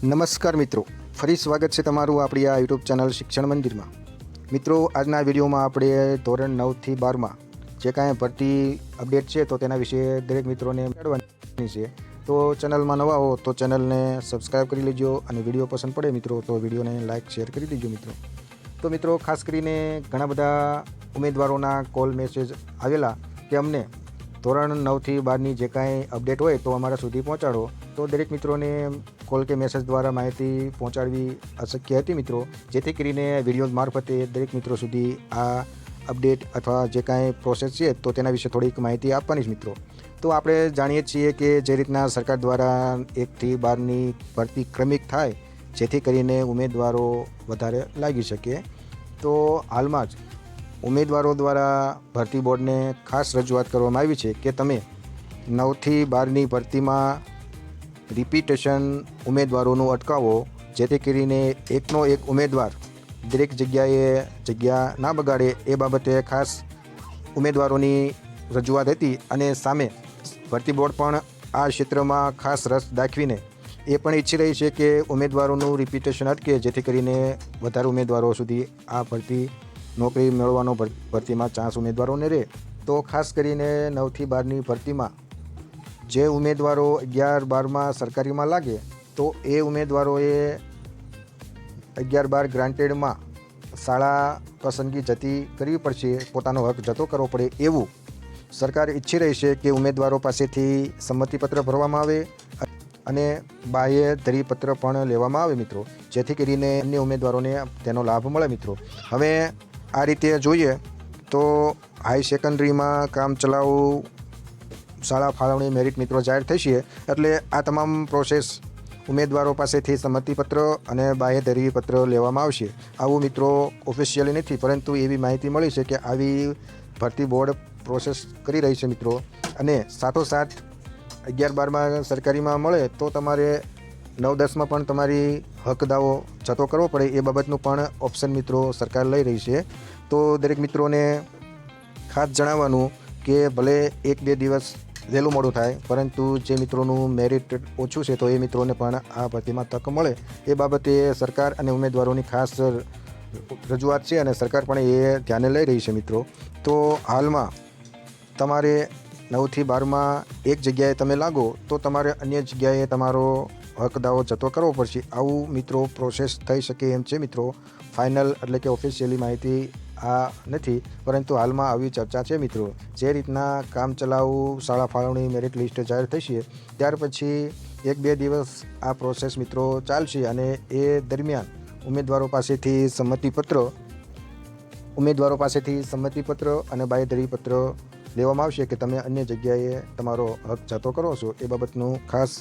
નમસ્કાર મિત્રો. ફરી સ્વાગત છે તમારું આપણી આ યુટ્યુબ ચેનલ શિક્ષણ મંદિરમાં. મિત્રો, આજના વિડીયોમાં આપણે ધોરણ નવથી બારમાં જે કાંઈ ભરતી અપડેટ છે તો તેના વિશે દરેક મિત્રોને મેળવવાની છે. તો ચેનલમાં નવા હો તો ચેનલને સબસ્ક્રાઈબ કરી લેજો અને વીડિયો પસંદ પડે મિત્રો, તો વિડીયોને લાઇક, શેર કરી દેજો મિત્રો. તો મિત્રો, ખાસ કરીને ઘણા બધા ઉમેદવારોના કોલ મેસેજ આવેલા કે અમને ધોરણ નવથી બારની જે કાંઈ અપડેટ હોય તો અમારા સુધી પહોંચાડો. તો દરેક મિત્રોને કોલ કે મેસેજ દ્વારા માહિતી પહોંચાડવી અશક્ય હતી મિત્રો. જેથી કરીને વીડિયો મારફતે દરેક મિત્રો સુધી આ અપડેટ અથવા જે કાંઈ પ્રોસેસ છે તો તેના વિશે થોડીક માહિતી આપવાની જ મિત્રો. તો આપણે જાણીએ છીએ કે જે રીતના સરકાર દ્વારા એકથી બારની ભરતી ક્રમિક થાય, જેથી કરીને ઉમેદવારો વધારે લાગી શકે. તો હાલમાં જ ઉમેદવારો દ્વારા ભરતી બોર્ડને ખાસ રજૂઆત કરવામાં આવી છે કે તમે નવથી બારની ભરતીમાં રિપીટેશન ઉમેદવારોનું અટકાવો, જેથી કરીને એકનો એક ઉમેદવાર દરેક જગ્યાએ જગ્યા ના બગાડે એ બાબતે ખાસ ઉમેદવારોની રજૂઆત હતી અને સામે ભરતી બોર્ડ પણ આ ક્ષેત્રમાં ખાસ રસ દાખવીને એ પણ ઈચ્છી રહી છે કે ઉમેદવારોનું રિપીટેશન અટકે, જેથી કરીને વધારે ઉમેદવારો સુધી આ ભરતી નોકરી મેળવવાનો ભર- ભરતીમાં ચાન્સ ઉમેદવારોને રહે. તો ખાસ કરીને નવથી બારની ભરતીમાં જે ઉમેદવારો અગિયાર બારમાં સરકારીમાં લાગે, તો એ ઉમેદવારોએ અગિયાર બાર ગ્રાન્ટેડમાં શાળા પસંદગી જતી કરવી પડશે, પોતાનો હક જતો કરવો પડે એવું સરકાર ઈચ્છી રહી છે કે ઉમેદવારો પાસેથી સંમતિપત્ર ભરવામાં આવે અને બાહ્ય ધરીપત્ર પણ લેવામાં આવે મિત્રો. જેથી કરીને અન્ય ઉમેદવારોને તેનો લાભ મળે મિત્રો. હવે આ રીતે જોઈએ તો હાઈ સેકન્ડરીમાં કામ ચલાવ શાળા ફાળવણી મેરિટ મિત્રો જાહેર થશે એટલે આ તમામ પ્રોસેસ ઉમેદવારો પાસેથી સંમતિપત્ર અને બાહેધરી પત્ર લેવામાં આવશે. આવું મિત્રો ઓફિશિયલી નથી, પરંતુ એવી માહિતી મળી છે કે આવી ભરતી બોર્ડ પ્રોસેસ કરી રહી છે મિત્રો. અને સાથોસાથ અગિયાર બારમાં સરકારીમાં મળે તો તમારે નવ દસમાં પણ તમારી હક દાવો જતો કરવો પડે એ બાબતનું પણ ઓપ્શન મિત્રો સરકાર લઈ રહી છે. તો દરેક મિત્રોને ખાસ જણાવવાનું કે ભલે એક બે દિવસ વહેલું મોડું થાય, પરંતુ જે મિત્રોનું મેરિટ ઓછું છે તો એ મિત્રોને પણ આ ભરતીમાં તક મળે. એ બાબતે સરકાર અને ઉમેદવારોની ખાસ રજૂઆત છે અને સરકાર પણ એ ધ્યાને લઈ રહી છે મિત્રો. તો હાલમાં તમારે નવથી બારમાં એક જગ્યાએ તમે લાગો તો તમારે અન્ય જગ્યાએ તમારો હક દાવો જતો કરવો પડશે. આવું મિત્રો પ્રોસેસ થઈ શકે એમ છે મિત્રો. ફાઇનલ એટલે કે ઓફિશિયલી માહિતી આ નથી, પરંતુ હાલમાં આવી ચર્ચા છે મિત્રો. જે રીતના કામ ચલાવ શાળા ફાળવણી મેરિટ લિસ્ટ જાહેર થશે, ત્યાર પછી એક બે દિવસ આ પ્રોસેસ મિત્રો ચાલશે અને એ દરમિયાન ઉમેદવારો પાસેથી સંમતિપત્ર, ઉમેદવારો પાસેથી સંમતિપત્ર અને બાંયધરીપત્ર લેવામાં આવશે કે તમે અન્ય જગ્યાએ તમારો હક જતો કરો છો એ બાબતનું ખાસ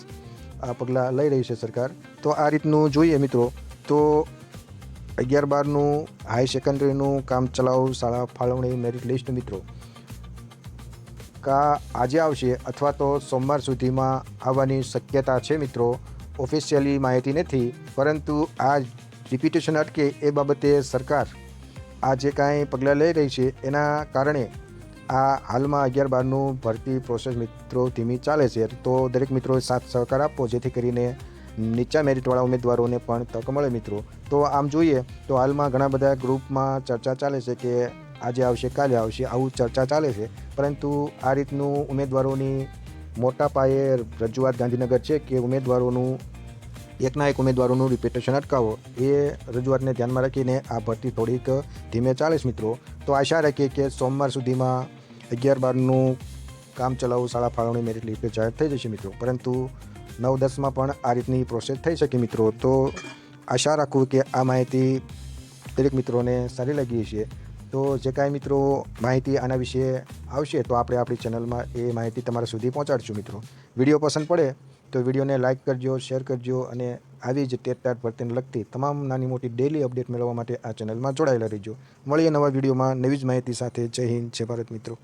આ પગલાં લઈ રહી છે સરકાર. તો આ રીતનું જોઈએ મિત્રો, તો અગિયાર બારનું હાઈ સેકન્ડરીનું કામ ચલાવ, શાળા ફાળવણી મેરિટ લિસ્ટ મિત્રો. કા આજે આવશે અથવા તો સોમવાર સુધીમાં આવવાની શક્યતા છે મિત્રો? ઓફિશિયલી માહિતી નથી, પરંતુ આ રિપીટેશન અટકે એ બાબતે સરકાર આ જે કાંઈ પગલાં લઈ રહી છે. એના કારણે આ હાલમાં અગિયાર બારનું ભરતી પ્રોસેસ મિત્રો ધીમી ચાલે છે. તો દરેક મિત્રોએ સાથ સહકાર આપવો, જેથી કરીને નીચા મેરિટવાળા ઉમેદવારોને પણ તક મળે મિત્રો. તો આમ જોઈએ, તો હાલમાં ઘણા બધા ગ્રુપમાં ચર્ચા ચાલે છે કે આજે આવશે, કાલે આવશે, આવું ચર્ચા ચાલે છે. પરંતુ આ રીતનું ઉમેદવારોની મોટા પાયે રજૂઆત ગાંધીનગર છે કે ઉમેદવારોનું, એકના એક ઉમેદવારોનું રિપીટેશન અટકાવો, એ રજૂઆતને ધ્યાનમાં રાખીને આ ભરતી થોડીક ધીમે ચાલે છે મિત્રો. તો આશા રાખીએ કે સોમવાર સુધીમાં અગિયાર બારનું કામ ચલાવું, શાળા ફાળવણી મેરિટ લિસ્ટ જાહેર થઈ જશે મિત્રો. પરંતુ નવ, દસમાં પણ આ રીતની પ્રોસેસ થઈ શકે મિત્રો. તો આશા રાખું કે આ માહિતી દરેક મિત્રોને સારી લાગી છે તો જે કાંઈ મિત્રો માહિતી આના વિશે આવશે, તો આપણે આપણી ચેનલમાં એ માહિતી તમારા સુધી પહોંચાડશું મિત્રો. વીડિયો પસંદ પડે તો વિડીયોને લાઇક કરજો શેર કરજો અને આવી જ ટેટ ટાટ ભરતીને લગતી તમામ નાની મોટી ડેલી અપડેટ મેળવવા માટે આ ચેનલમાં જોડાયેલા રહેજો. મળીએ નવા વિડીયોમાં નવી જ માહિતી સાથે. જય હિન્દ, જય ભારત મિત્રો.